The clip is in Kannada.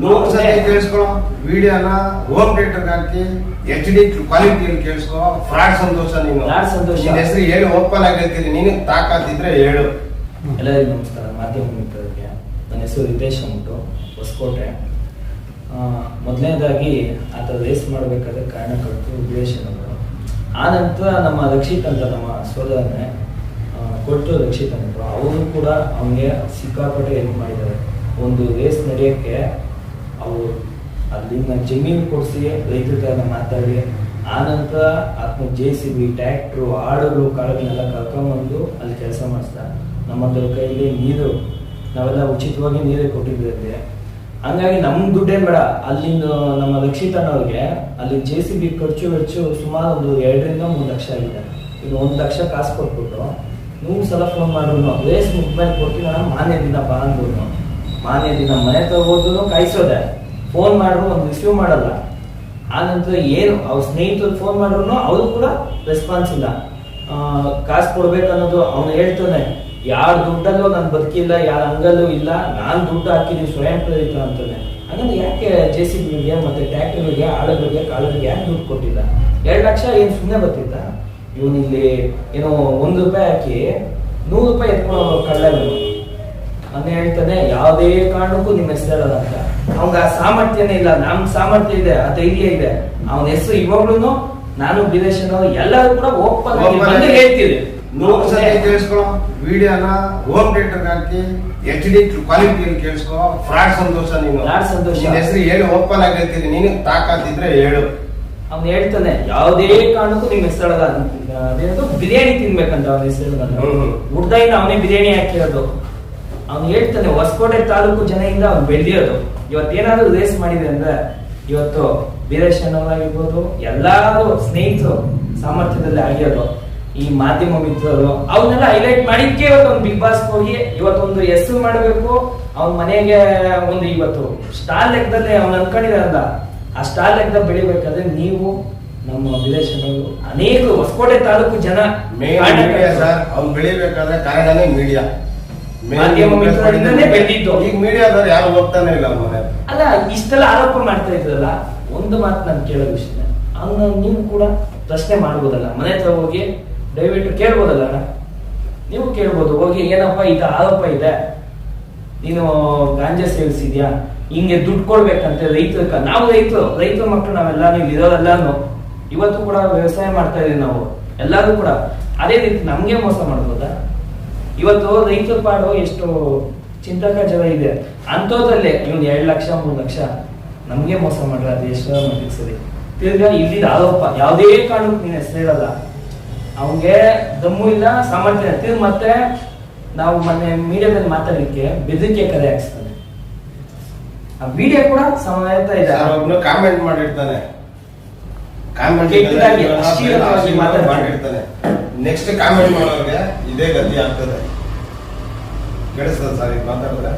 ನೂರು ಕೇಳಿಸ್ಕೊಳ್ಳೋ ಕೇಳಿಸ್ಕೊ ವಿಡಿಯೋನ ಹೋಮ್ ಥಿಯೇಟರ್ ಹಾಕಿ ಎಚ್ ಡಿ ಕ್ವಾಲಿಟಿಯಲ್ಲಿ ಕೇಳಿಸ್ಕೊ ಫ್ರಾಡ್ ಸಂತೋಷ ನೀನು. ಫ್ರಾಡ್ ಸಂತೋಷ. ನಿನ್ನ ಹೆಸರು ಹೇಳಿ ಓಪನ್ ಆಗಿರ್ತೀನಿ ನೀನು ತಾಕತ್ತಿದ್ರೆ ಹೇಳು. ಎಲ್ಲರಿಗೂ ನಮಸ್ಕಾರ ಮಾಧ್ಯಮ ಮಿತ್ರರಿಗೆ. ನನ್ನ ಹೆಸರು ರಿತೇಶ್ ಅಂದ್ಬಿಟ್ಟು ಹೊಸಕೋಟೆ. ಮೊದಲನೇದಾಗಿ ಆತ ರೇಸ್ ಮಾಡಬೇಕಾದ್ರೆ ಕಾರಣ ವಿವೇಶನ್ ಅವರು ಆ ನಂತರ ನಮ್ಮ ರಕ್ಷಿತ್ ಅಂತ ನಮ್ಮ ಸೋದರನೇ ಕೊಟ್ಟು ರಕ್ಷಿತ್ ಅಂತ ಅವರು ಕೂಡ ಅವನಿಗೆ ಸಿಕ್ಕಾಪಟ್ಟೆ ಹೆಲ್ಪ್ ಮಾಡಿದ್ದಾರೆ. ಒಂದು ರೇಸ್ ನಡೆಯೋಕ್ಕೆ ಅವರು ಅಲ್ಲಿನ ಜಮೀನು ಕೊಡಿಸಿ, ರೈತರ ಕಾರಣ ಮಾತಾಡಿ, ಆನಂತರ ನಂತರ ಆತ್ಮ ಜೆ ಸಿ ಬಿ ಟ್ಯಾಕ್ಟ್ರು ಹಾಡುಗಳು ಕಾಳುಗಳನ್ನೆಲ್ಲ ಕರ್ಕೊಂಬಂದು ಅಲ್ಲಿ ಕೆಲಸ ಮಾಡಿಸ್ತಾರೆ ನಮ್ಮ ಕೈಯಲ್ಲಿ ನೀರು, ನಾವೆಲ್ಲ ಉಚಿತವಾಗಿ ನೀರೇ ಕೊಟ್ಟಿದ್ದೇವೆ ಹಂಗಾಗಿ ನಮ್ಮ ದುಡ್ಡೇನು ಬೇಡ. ಅಲ್ಲಿಂದ ನಮ್ಮ ರಕ್ಷಿತನವ್ರಿಗೆ, ಅಲ್ಲಿ ಜೆ ಸಿ ಬಿ ಖರ್ಚು ವೆಚ್ಚು ಸುಮಾರು ಒಂದು ಎರಡರಿಂದ ಮೂರು ಲಕ್ಷ ಆಗಿದೆ. ಈಗ ಒಂದು ಲಕ್ಷ ಕಾಸು ಕೊಟ್ಬಿಟ್ಟು ನೂರು ಸಲ ಫೋನ್ ಮಾಡಿದ್ರು ರೇಸ್ ಮುಗ್ಮೇಲೆ ಕೊಡ್ತೀವಿ, ನಾನು ಮಾನ್ಯ ದಿನ ಬಾ ಅಂದ್ರು ಮಾನ್ಯ ದಿನ ಮನೆ ತಗೋದ್ರು ಕಾಯಿಸೋದೆ. ಫೋನ್ ಮಾಡಿದ್ರು, ಒಂದು ರಿಸೀವ್ ಮಾಡಲ್ಲ. ಆನಂತರ ನಂತರ ಏನು, ಅವ್ರ ಸ್ನೇಹಿತರು ಫೋನ್ ಮಾಡಿದ್ರು ಅವರು ಕೂಡ ರೆಸ್ಪಾನ್ಸ್ ಇಲ್ಲ. ಕಾಸು ಕೊಡ್ಬೇಕು ಅನ್ನೋದು ಅವನು ಹೇಳ್ತಾನೆ. ಯಾರ ದುಡ್ಡಲ್ಲೂ ನಾನು ಬದುಕಿಲ್ಲ, ಯಾರ ಅಂಗಲ್ಲೂ ಇಲ್ಲ, ನಾನು ದುಡ್ಡು ಹಾಕಿದ್ದೀನಿ ಸ್ವಯಂ ಪ್ರೇರಿತ ಅಂತಾನೆ. ಹಂಗಂದ್ರೆ ಯಾಕೆ ಜೆ ಸಿ ಬಿಗೆ ಮತ್ತೆ ಟ್ಯಾಕ್ಟರ್ಗೆ, ಆಳುಗಳಿಗೆ ಕಾಳುಗಳಿಗೆ ಯಾಕೆ ದುಡ್ಡು ಕೊಟ್ಟಿಲ್ಲ? ಎರಡು ಲಕ್ಷ ಏನು ಸುಮ್ಮನೆ ಬರ್ತಿದ್ದ ಇವನಿಲ್ಲಿ ಏನೋ ಒಂದು ರೂಪಾಯಿ ಹಾಕಿ ನೂರು ರೂಪಾಯಿ ಎತ್ಕೊಂಡು ಕಳ್ಳ ನಾನು ಹೇಳ್ತಾನೆ ಯಾವುದೇ ಕಾರಣಕ್ಕೂ ನಿಮ್ಮ ಹೆಸರು ಹೇಳಲ್ಲ ಅಂತ ಅವಂಗ ಆ ಸಾಮರ್ಥ್ಯನೇ ಇಲ್ಲ ನಮ್ ಸಾಮರ್ಥ್ಯ ಇದೆ ಆ ಧೈರ್ಯ ಇದೆ. ಅವನ ಹೆಸರು ಇವಾಗ್ಲೂ ನಾನು ಬಿರೇಶನ್ ಎಲ್ಲರೂ ಕೂಡ ಓಪನ್ ಹೇಳ್ತೀವಿ. ಸತಿ ಕೇಳಿಸ್ಕೊ ವಿಡಿಯೋನ ಹೋಮ್ ಥಿಯೇಟರ್ ಹಾಕಿ ಎಚ್ ಡಿ ಕ್ವಾಲಿಟಿಯಲ್ಲಿ ಕೇಳಿಸ್ಕೊ ಫ್ರಾಡ್ ಸಂತೋಷ ನೀನು. ಫ್ರಾಡ್ ಸಂತೋಷ. ಹೆಸರು ಹೇಳಿ ಓಪನ್ ಆಗಿ ಹೇಳ್ತೀನಿ ನೀನು ತಾಕತ್ತಿದ್ರೆ ಹೇಳು. ಅವ್ನು ಹೇಳ್ತಾನೆ ಯಾವುದೇ ಕಾರಣಕ್ಕೂ ನಿಮ್ಮ ಹೆಸರಲ್ಲ ಅದೇನದು ಬಿರಿಯಾನಿ ತಿನ್ಬೇಕಂತ ಅವನ ಹೆಸರು. ಹುಡ್ದಾಯಿಂದ ಅವನೇ ಬಿರಿಯಾನಿ ಹಾಕಿರೋದು. ಅವ್ನು ಹೇಳ್ತಾನೆ ಹೊಸಕೋಟೆ ತಾಲೂಕು ಜನರಿಂದ ಅವ್ನು ಇವತ್ತು ಇವತ್ತೇನಾದ್ರೂ ರೇಸ್ ಮಾಡಿದೆ ಅಂದ್ರೆ ಇವತ್ತು ವೀರೇಶ್ ಆಗಿರ್ಬೋದು ಎಲ್ಲಾರು ಸ್ನೇಹಿತರು ಸಾಮರ್ಥ್ಯದಲ್ಲಿ ಆಗಿರೋದು ಈ ಮಾಧ್ಯಮ ಮಿತ್ರರು ಅವನ್ನೆಲ್ಲ ಹೈಲೈಟ್ ಮಾಡಿದ್ಕೆ ಇವತ್ತು ಒಂದು ಬಿಗ್ ಬಾಸ್ ಹೋಗಿ ಇವತ್ತೊಂದು ಹೆಸರು ಮಾಡಬೇಕು. ಅವನ ಮನೆಗೆ ಒಂದು ಇವತ್ತು ಸ್ಟಾಲ್ ಲೆಕ್ಕದಲ್ಲಿ ಅವ್ನು ಅನ್ಕೊಂಡಿದಾರಲ್ಲ ಆ ಸ್ಟಾಲ್ ಲೆಕ್ಕದ ಬೆಳಿಬೇಕಾದ್ರೆ ನೀವು ನಮ್ಮ ವಿಲೇಶನವರು ಅನೇಕ ಹೊಸಕೋಟೆ ತಾಲೂಕು ಜನ ಅವ್ನು ಬೆಳಿಬೇಕಾದ್ರೆ ಕಾರಣನೇ ಮೀಡಿಯಾ ಮಾಧ್ಯಮ ಮಿತ್ರರಿಂದನೇ ಬೆಳ್ದಿದ್ದು. ಈಗ ಮೀಡಿಯಾದವ್ರು ಯಾರು ಹೋಗ್ತಾನೆ ಇಲ್ಲ ಮನೆ ಅಲ್ಲ ಇಷ್ಟೆಲ್ಲ ಆರೋಪ ಮಾಡ್ತಾ ಇದ್ರಲ್ಲ ಒಂದು ಮಾತು ನಾನು ಕೇಳೋ ವಿಷಯ ಅವ್ನ ನೀವು ಕೂಡ ಪ್ರಶ್ನೆ ಮಾಡ್ಬೋದಲ್ಲ ಮನೆ ಹತ್ರ ಹೋಗಿ ದಯವಿಟ್ಟು ಕೇಳ್ಬೋದಲ್ಲ? ನೀವು ಕೇಳ್ಬೋದು ಹೋಗಿ ಏನಪ್ಪ ಇದು ಆರೋಪ ಇದೆ? ನೀನು ಗಾಂಜಾ ಸೇವಿಸಿದ್ಯಾ ಹಿಂಗೆ ದುಡ್ಡು ಕೊಡ್ಬೇಕಂತೆ ರೈತರ ನಾವು ರೈತರು ರೈತರ ಮಕ್ಕಳು ನಾವೆಲ್ಲ ನೀವು ಇರೋರೆಲ್ಲಾನು. ಇವತ್ತು ಕೂಡ ವ್ಯವಸಾಯ ಮಾಡ್ತಾ ಇದೀವಿ ನಾವು ಎಲ್ಲರೂ ಕೂಡ. ಅದೇ ರೀತಿ ನಮ್ಗೆ ಮೋಸ ಮಾಡ್ಬೋದಾ? ಇವತ್ತು ರೈತರ ಪಾಡು ಎಷ್ಟು ಚಿಂತಕ ಜನ ಇದೆ ಅಂಥದ್ರಲ್ಲೇ ಇವ್ನು ಎರಡು ಲಕ್ಷ ಮೂರು ಲಕ್ಷ ನಮ್ಗೆ ಮೋಸ ಮಾಡ್ರ ಅದು ಎಷ್ಟೋ ಮಟ್ಟಿಗೆ ಸರಿ. ತಿರ್ಗಾ ಇಲ್ಲಿದ ಆರೋಪ ಯಾವುದೇ ಕಾರಣಕ್ಕೆ ನೀನು ಹೆಸರಿರಲ್ಲ ಅವನ್ಗೆ ದಮ್ಮು ಇಲ್ಲ ಸಾಮರ್ಥ್ಯ ಇಲ್ಲ. ಮತ್ತೆ ನಾವು ಮೊನ್ನೆ ಮೀಡಿಯಾದಲ್ಲಿ ಮಾತಾಡಲಿಕ್ಕೆ ಬೆದರಿಕೆ ಕರೆ ಹಾಕ್ಸ್ತಾನೆ. ಆ ವಿಡಿಯೋ ಕೂಡ ಸಮಯತ ಇದೆ. ಕಾಮೆಂಟ್ ಮಾಡಿರ್ತಾನೆ. ಕಾಮೆಂಟ್. ಮಾಡಿರ್ತಾನೆ. ನೆಕ್ಸ್ಟ್ ಕಾಮಿಡಿ ಮಾಡೋರಿಗೆ ಇದೇ ಗತಿ ಆಗ್ತದೆ. ಕೆಡಿಸ್ತದೆ ಸರ್ ಈಗ ಮಾತಾಡಿದ್ರೆ.